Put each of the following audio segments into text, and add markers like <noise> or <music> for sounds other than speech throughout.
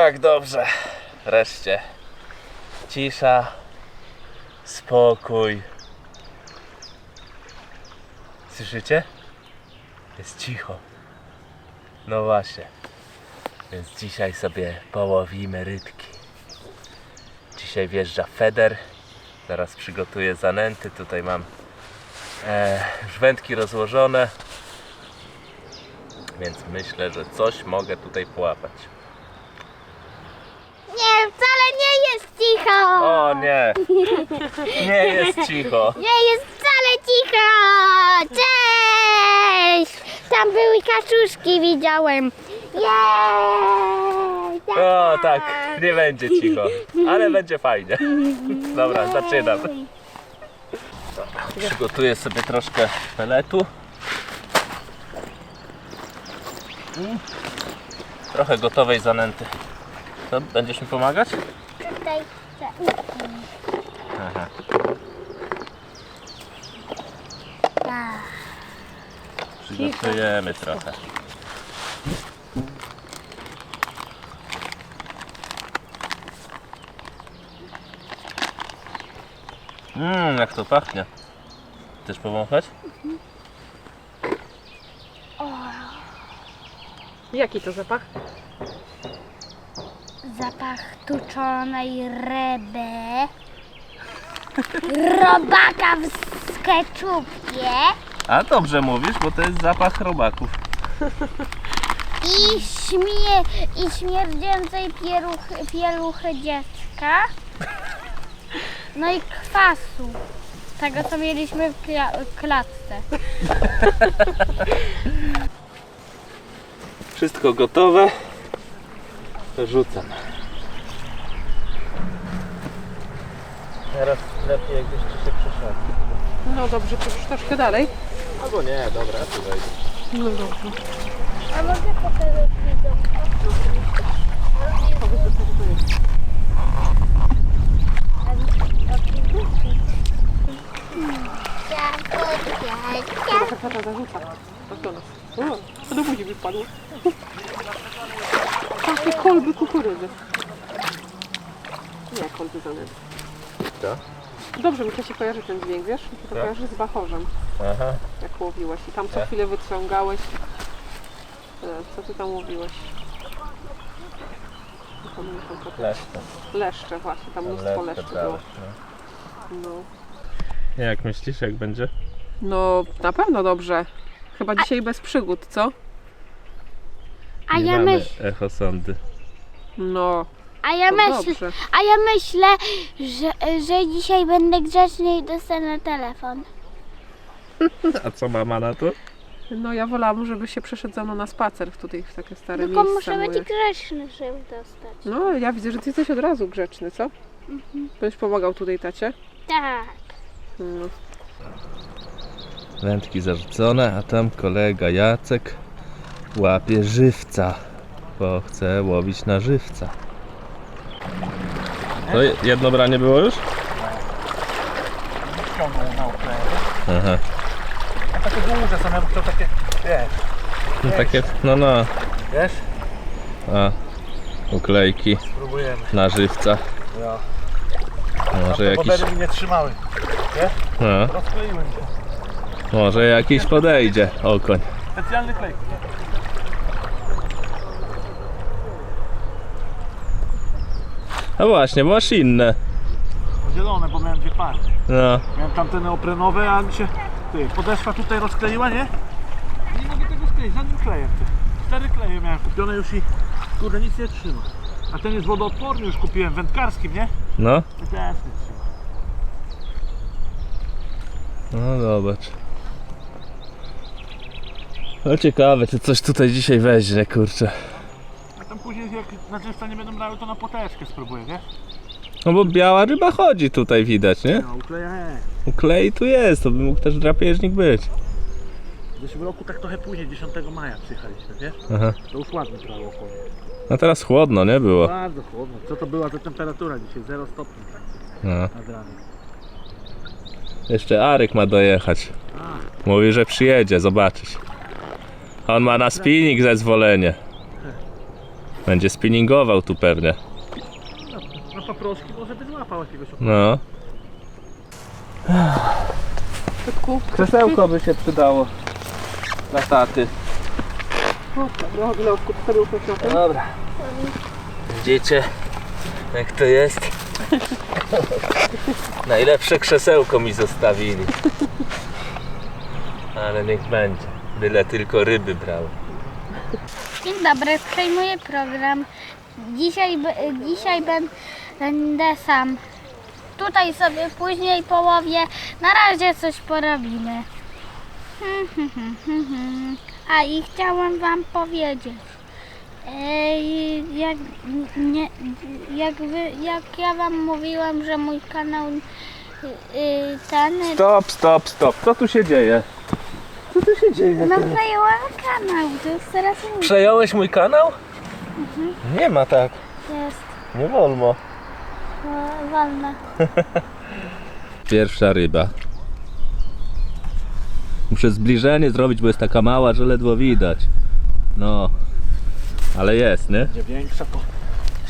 jak dobrze. Wreszcie. Cisza, spokój. Słyszycie? Jest cicho. No właśnie. Więc dzisiaj sobie połowimy rybki. Dzisiaj wjeżdża Feder. Zaraz przygotuję zanęty. Tutaj mam e, już wędki rozłożone. Więc myślę, że coś mogę tutaj połapać. Wcale nie jest cicho. O nie! Nie jest cicho. <laughs> Nie jest wcale cicho. Cześć. Tam były kaczuszki, widziałem. Jej. O tak, nie będzie cicho, ale będzie fajnie. <laughs> Dobra, zaczynam. Przygotuję sobie troszkę peletu. I trochę gotowej zanęty. To będziesz mi pomagać? Tutaj. Aha. Tak. Przygotujemy trochę. Mmm, jak to pachnie. Chcesz powąchać? Jaki to zapach? Zapach tuczonej ryby. Robaka w skeczupie. A dobrze mówisz, bo to jest zapach robaków. I, śmie, i śmierdzięcej pieruchy, pieluchy dziecka. No i kwasu. Tego, co mieliśmy w kla- klatce. Wszystko gotowe. To rzucam. Teraz lepiej jakbyś ci się przeszedł. No dobrze, to już troszkę dalej. Albo nie, dobra, tu wejdę. No dobrze. A mogę pokazać widzom? Tata, tata, zarzuca. Aż do nas. O, to do buzi mi wpadło. Takie kolby kukurydzy. Nie, kolby zanęty. Co? Dobrze mi to się kojarzy ten dźwięk, wiesz? Mi się to Tak. kojarzy z bachorzem, Aha. jak łowiłeś. I tam co Tak. chwilę wyciągałeś. E, Co ty tam łowiłeś? Nie pamiętam, co to- Leszcze. Leszcze właśnie, tam mnóstwo leszczy było. No. Jak myślisz, jak będzie? no, na pewno dobrze. Chyba dzisiaj bez przygód, co? A Nie ja, mamy myśl, echo sondy. No, a ja to myślę, dobrze. a ja myślę, że, że dzisiaj będę grzeczny i dostanę telefon. <laughs> A co mama na to? No ja wolałam, żeby się przeszedł ze mną na spacer w tutaj w takie stare Tylko miejsce muszę być moje. grzeczny, żeby dostać. No, ja widzę, że ty jesteś od razu grzeczny, co? Będziesz pomagał tutaj tacie? Tak. No. Wędki zarzucone, a tam kolega Jacek łapie żywca, bo chce łowić na żywca. To je- jedno branie było już? Ciągnął na okleję. Aha. A takie duże są, ja bym chciał takie, wiesz, No takie, no no, wiesz? a uklejki Spróbujemy. na żywca. No. Może jakiś, bery mi nie trzymały. no, Rozkleiłem się. może jakiś podejdzie okoń. Specjalny klej. No właśnie, bo masz inne. Zielone, bo miałem dwie pary. No, Miałem tamte neoprenowe, a mi się ty, podeszwa tutaj rozkleiła, nie? Nie mogę tego skleić, żadnym klejem. Ty. Cztery kleje miałem kupione już i kurde nic nie trzyma. A ten jest wodoodporny, już kupiłem wędkarskim, nie? no, I też nie trzyma. no zobacz. No ciekawe, czy coś tutaj dzisiaj weźmie, kurczę. A później jak na drzewca nie będą brały, to na poteczkę spróbuję, nie? No bo biała ryba chodzi tutaj widać, nie? No ukleja, he. Klej tu jest, to by mógł też drapieżnik być. W zeszłym roku tak trochę później, 10 maja przyjechaliśmy, wiesz? Aha. To już ładnie prawo powiem. No teraz chłodno, nie było? Bardzo chłodno. Co to była za temperatura dzisiaj? 0 stopni No. nad ranem. Jeszcze Aryk ma dojechać. Mówi, że przyjedzie, zobaczyć. On ma na spinning zezwolenie. Będzie spinningował tu pewnie. Na paproszki może by złapał jakiegoś No. Krzesełko by się przydało. Dla taty. no. Dobra. Widzicie, jak to jest? <laughs> Najlepsze krzesełko mi zostawili. Ale niech będzie. Byle tylko ryby brały. Dzień dobry, przejmuję program. Dzisiaj, dzisiaj będę sam. Tutaj sobie później połowię. Na razie coś porobimy. <laughs> A i chciałam Wam powiedzieć. Ej, jak, nie, jak, wy, jak ja Wam mówiłam, że mój kanał y, y, ten. Stop, stop, stop. Co tu się dzieje? Się dzieje? No przejęłam kanał, to jest teraz mój. Przejąłeś mój kanał? Nie ma tak. Jest Nie wolno. wolna. <laughs> Pierwsza ryba. Muszę zbliżenie zrobić, bo jest taka mała, że ledwo widać. No. Ale jest, nie? Będzie większa, to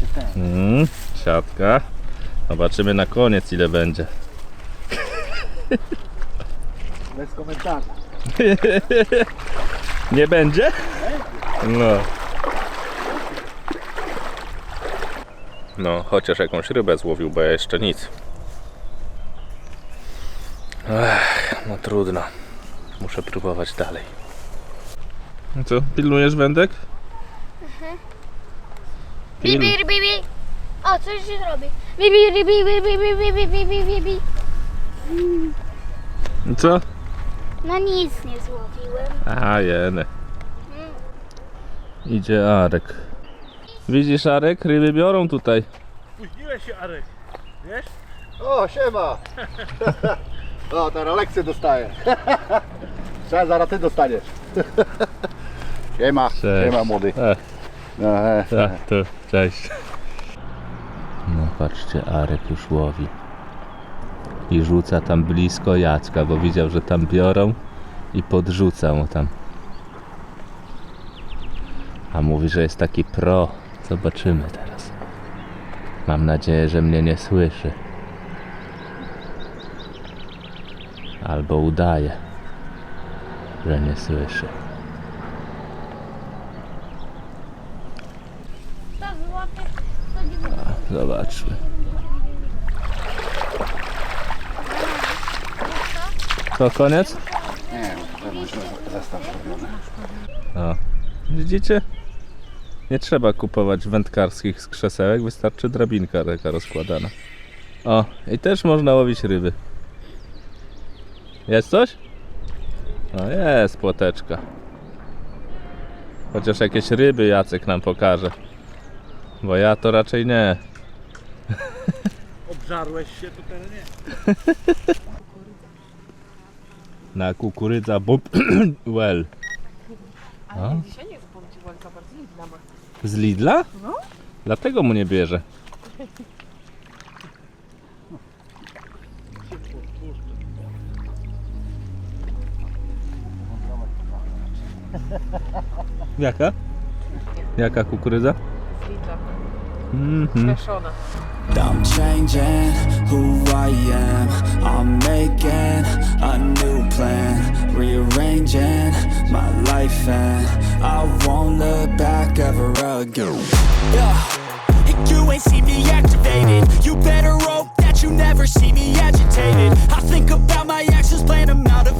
się ten. Mm, siatka. Zobaczymy na koniec ile będzie. Bez komentarza. <laughs> Nie będzie? No. No, chociaż jakąś rybę złowił, bo ja jeszcze nic. Ech, no trudno. Muszę próbować dalej. No co, pilnujesz wędek? Piln. Bibi, bibi. O, coś się robi. Bibi, bibi, bibi, bibi, bibi, bibi, bibi. Co? No nic nie złowiłem. A, jene. Idzie Arek. Widzisz Arek? Ryby biorą tutaj. Spóźniłeś się, Arek. Wiesz? O, siema! <laughs> O, teraz lekcję dostaję. <laughs> Trzeba zaraz ty dostaniesz. <laughs> Siema, Cześć. siema młody. E, No, e, Tak, to cześć. No patrzcie, Arek już łowi. I rzuca tam blisko Jacka, bo widział, że tam biorą i podrzuca mu tam. A mówi, że jest taki pro. Zobaczymy teraz. Mam nadzieję, że mnie nie słyszy. Albo udaje, że nie słyszy. Zobaczmy. To koniec? nie, to masz zestaw zrobiony. O. Widzicie? Nie trzeba kupować wędkarskich skrzesełek, wystarczy drabinka taka rozkładana. O, i też można łowić ryby. Jest coś? O, jest płoteczka. Chociaż jakieś ryby Jacek nam pokaże. Bo ja to raczej nie. Obżarłeś się, to teraz nie. <laughs> Na kukurydza bób <clears throat> well. Ale dzisiaj nie zapomniałam za bardzo Lidla ma. Z Lidla? No. Dlatego mu nie bierze. Jaka? Jaka kukurydza? Z Lidla. Mhm. I'm changing who I am. I'm making a new plan, rearranging my life, and I won't look back ever again. Yeah. And you ain't see me activated. You better hope that you never see me agitated. I think about my actions, plan them out, evaluated.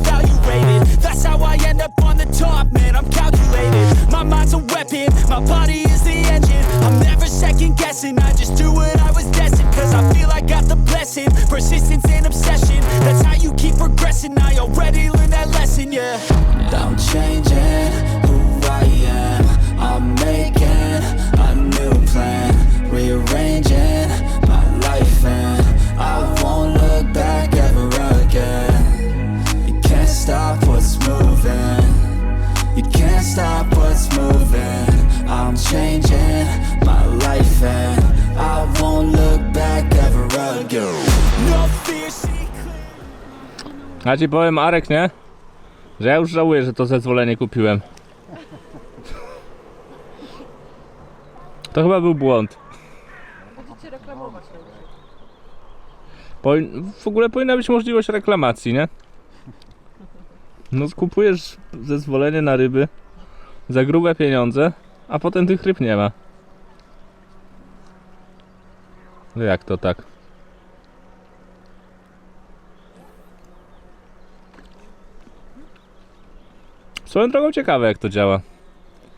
Clear. A ci powiem Arek, nie? Że ja już żałuję, że to zezwolenie kupiłem. To chyba był błąd. Będziecie reklamować. Powin- w ogóle powinna być możliwość reklamacji, nie? No kupujesz zezwolenie na ryby za grube pieniądze, a potem tych ryb nie ma. No jak to tak? Swoją drogą ciekawe jak to działa.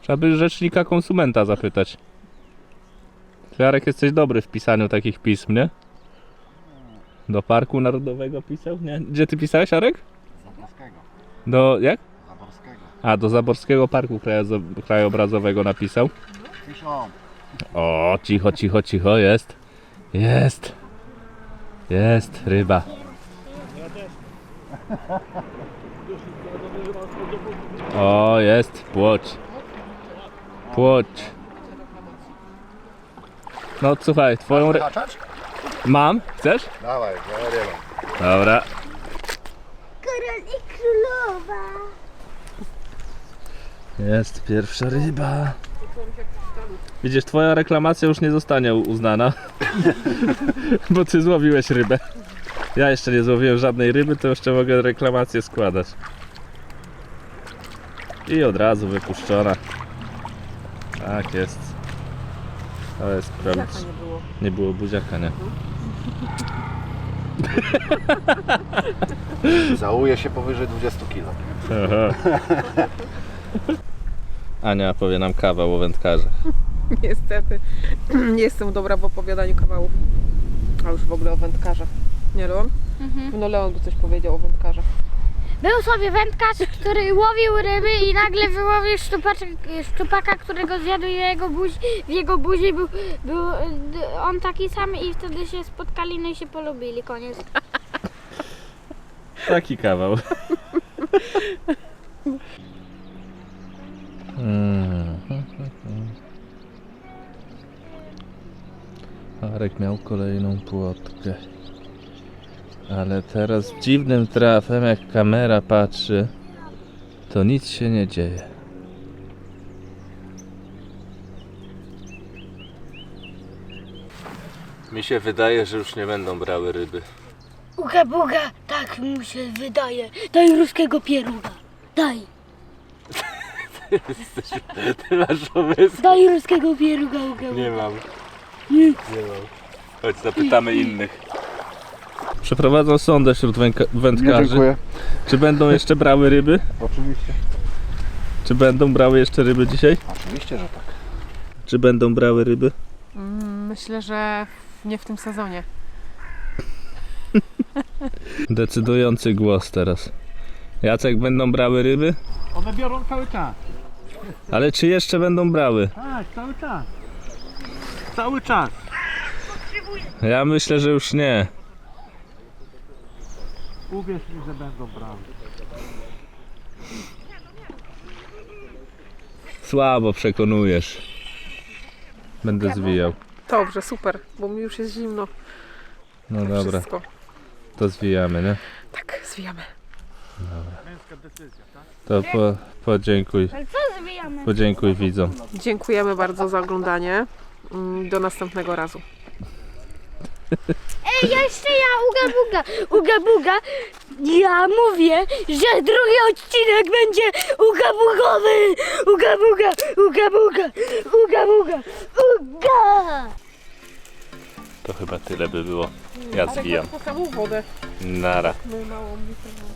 Trzeba by rzecznika konsumenta zapytać. Jarek jesteś dobry w pisaniu takich pism, nie? Do Parku Narodowego pisał? Nie? Gdzie ty pisałeś, Arek? Zaborskiego. Do, jak? Zaborskiego. A, do Zaborskiego Parku Krajobrazowego napisał. Piszą. O, cicho, cicho, cicho, jest. Jest. Jest, ryba. <laughs> O, jest, płoć. Płoć. No słuchaj, twoją... Re-? Mam? Chcesz? Dawaj, zawarywam. Dobra. Król i królowa. Jest pierwsza ryba. Widzisz, twoja reklamacja już nie zostanie uznana. <laughs> Bo ty złowiłeś rybę. Ja jeszcze nie złowiłem żadnej ryby, to jeszcze mogę reklamację składać. I od razu wypuszczona. Tak jest. To jest prawda. Nie było. Nie było buziaka, nie? <laughs> Załuje się powyżej 20 kg. Aha. <laughs> Ania powie nam kawał o wędkarzach. <laughs> Niestety. <clears throat> Nie jestem dobra w opowiadaniu kawałów. A już w ogóle o wędkarzach. Nie, Leon? No Leon by coś powiedział o wędkarzach. Był sobie wędkarz, który łowił ryby i nagle wyłowił szczupaczek, szczupaka, którego zjadł i jego buzi, w jego buzi był, był y, on taki sam i wtedy się spotkali no i się polubili, koniec. <laughs> Taki kawał. <laughs> Mm. Arek miał kolejną płotkę. Ale teraz dziwnym trafem, jak kamera patrzy, to nic się nie dzieje. Mi się wydaje, że już nie będą brały ryby. Uga buga, tak mu się wydaje. Daj ruskiego pieruga. Daj, Ty masz pomysł? daj ruskiego pieruga, uga Nie mam. Nie. Nie mam. Chodź, zapytamy innych. Przeprowadzą sondę wśród węka- wędkarzy. Czy będą jeszcze brały ryby? Oczywiście. Czy będą brały jeszcze ryby dzisiaj? Oczywiście, że tak. Czy będą brały ryby? Mm, Myślę, że nie w tym sezonie. <laughs> Decydujący głos teraz. Jacek, będą brały ryby? One biorą cały czas. Ale czy jeszcze będą brały? Tak, cały czas. Cały czas. Ja myślę, że już nie. Uwierz mi, że będą brały. Słabo przekonujesz. Będę zwijał. Dobrze, super, bo mi już jest zimno. No dobra, Wszystko. to zwijamy, nie? Tak, zwijamy. Męska decyzja, tak? To po, podziękuj, Ale co zwijamy? podziękuj widzom. Dziękujemy bardzo za oglądanie. Mm, Do następnego razu. Ej, jeszcze ja, uga buga, uga buga. Ja mówię, że drugi odcinek będzie uga bugowy. Uga buga, uga buga, uga buga, uga. To chyba tyle by było. Ja zwijam. Samą wodę. Nara. My małą litrową.